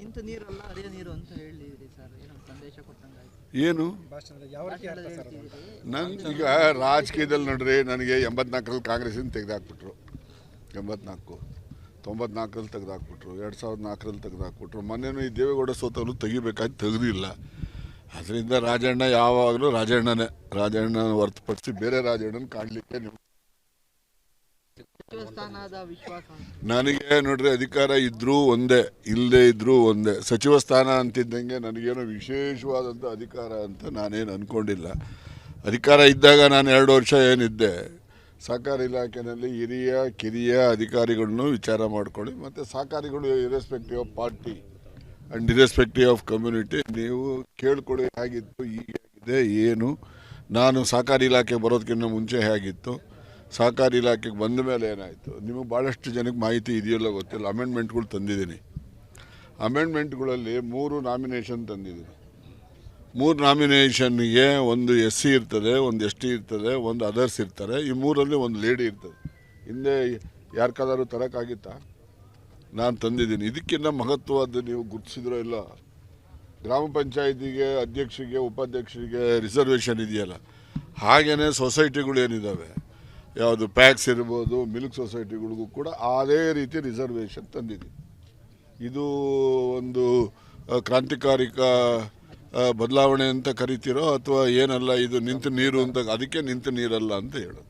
ನಿಂತು ನೀರಲ್ಲ ಅದೇ ನೀರು ಅಂತ ಹೇಳಿದ್ರಿ ಸರ್. ಏನೋ ಸಂದೇಶ ಕೊಟ್ಟಂಗಾಯ್ತು. ಏನು? ನಂಗೆ ಯಾವ ರೀತಿ ಅರ್ಥ ಸರ್ ಅದು? ಈಗ ರಾಜಕೀಯದಲ್ಲಿ ನೋಡ್ರಿ ನನಗೆ ಎಂಬತ್ನಾಲ್ಕರಲ್ಲಿ ಕಾಂಗ್ರೆಸ್ಸಿಂದ ತೆಗೆದಾಕ್ಬಿಟ್ರು. ಎಂಬತ್ನಾಲ್ಕು. ತೊಂಬತ್ನಾಲ್ಕರಲ್ಲಿ ತೆಗೆದಾಕ್ಬಿಟ್ರು. ಎರಡು ಸಾವಿರದ ನಾಲ್ಕರಲ್ಲಿ ತೆಗೆದಾಕ್ಬಿಟ್ರು. ಮೊನ್ನೆನೂ ಈ ದೇವೇಗೌಡ ಸೋತಲ್ಲೂ ತೆಗಿಬೇಕಾಗಿ ತೆಗೆದಿಲ್ಲ. ಅದರಿಂದ ರಾಜಣ್ಣ ಯಾವಾಗಲೂ ರಾಜಣ್ಣನೇ. ರಾಜಣ್ಣನ ಹೊರತುಪಡಿಸಿ ಬೇರೆ ರಾಜಣ್ಣನ ಕಾಣಲಿಕ್ಕೆ ನೀವು ನನಗೆ ನೋಡ್ರಿ, ಅಧಿಕಾರ ಇದ್ರೂ ಒಂದೇ ಇಲ್ಲದೆ ಇದ್ರೂ ಒಂದೇ. ಸಚಿವ ಸ್ಥಾನ ಅಂತಿದ್ದಂಗೆ ನನಗೇನೋ ವಿಶೇಷವಾದಂಥ ಅಧಿಕಾರ ಅಂತ ನಾನೇನು ಅಂದ್ಕೊಂಡಿಲ್ಲ ಅಧಿಕಾರ ಇದ್ದಾಗ ನಾನು ಎರಡು ವರ್ಷ ಏನಿದ್ದೆ, ಸಹಕಾರ ಇಲಾಖೆಯಲ್ಲಿ ಹಿರಿಯ, ಕಿರಿಯ ಅಧಿಕಾರಿಗಳನ್ನು ವಿಚಾರ ಮಾಡ್ಕೊಳ್ಳಿ, ಮತ್ತು ಸಹಕಾರಿಗಳು irrespective of party and irrespective of community ನೀವು ಕೇಳ್ಕೊಳ್ಳಿ, ಹೇಗಿತ್ತು ಈಗ ಏನು. ನಾನು ಸಹಕಾರಿ ಇಲಾಖೆ ಬರೋದಕ್ಕಿಂತ ಮುಂಚೆ ಹೇಗಿತ್ತು. ಸಹಕಾರಿ ಇಲಾಖೆಗೆ ಬಂದ ಮೇಲೆ ಏನಾಯಿತು? ನಿಮಗೆ ಭಾಳಷ್ಟು ಜನಕ್ಕೆ ಮಾಹಿತಿ ಇದೆಯಲ್ಲ ಗೊತ್ತಿಲ್ಲ. ಅಮೆಂಡ್ಮೆಂಟ್ಗಳು ತಂದಿದ್ದೀನಿ. ಅಮೆಂಡ್ಮೆಂಟ್ಗಳಲ್ಲಿ ಮೂರು ನಾಮಿನೇಷನ್ ತಂದಿದ್ದೀನಿ. ಮೂರು ನಾಮಿನೇಷನ್ಗೆ ಒಂದು ಎಸ್ ಸಿ ಇರ್ತದೆ, ಒಂದು ಎಸ್ ಟಿ ಇರ್ತದೆ, ಒಂದು ಅದರ್ಸ್ ಇರ್ತಾರೆ. ಈ ಮೂರಲ್ಲಿ ಒಂದು ಲೇಡಿ ಇರ್ತದೆ. ಹಿಂದೆ ಯಾರಕ್ಕಾದರೂ ತರೋಕ್ಕಾಗಿತ್ತಾ ನಾನು ತಂದಿದ್ದೀನಿ. ಇದಕ್ಕಿಂತ ಮಹತ್ವದ್ದು ನೀವು ಗುರುತಿಸಿದ್ರೋ ಇಲ್ಲ? ಗ್ರಾಮ ಪಂಚಾಯತಿಗೆ ಅಧ್ಯಕ್ಷರಿಗೆ, ಉಪಾಧ್ಯಕ್ಷರಿಗೆ ರಿಸರ್ವೇಷನ್ ಇದೆಯಲ್ಲ? ಹಾಗೆಯೇ ಸೊಸೈಟಿಗಳು ಏನಿದ್ದಾವೆ ಯಾವುದು ಪ್ಯಾಕ್ಸ್ ಇರ್ಬೋದು, ಮಿಲ್ಕ್ ಸೊಸೈಟಿಗಳಿಗೂ ಕೂಡ ಅದೇ ರೀತಿ ರಿಸರ್ವೇಷನ್ ತಂದಿದೆ. ಇದು ಒಂದು ಕ್ರಾಂತಿಕಾರಿಕ ಬದಲಾವಣೆ ಅಂತ ಕರಿತೀರೋ ಅಥವಾ ಏನಲ್ಲ, ಇದು ನಿಂತು ನೀರು ಅಂತ, ಅದಕ್ಕೆ ನಿಂತು ನೀರಲ್ಲ ಅಂತ ಹೇಳೋದು.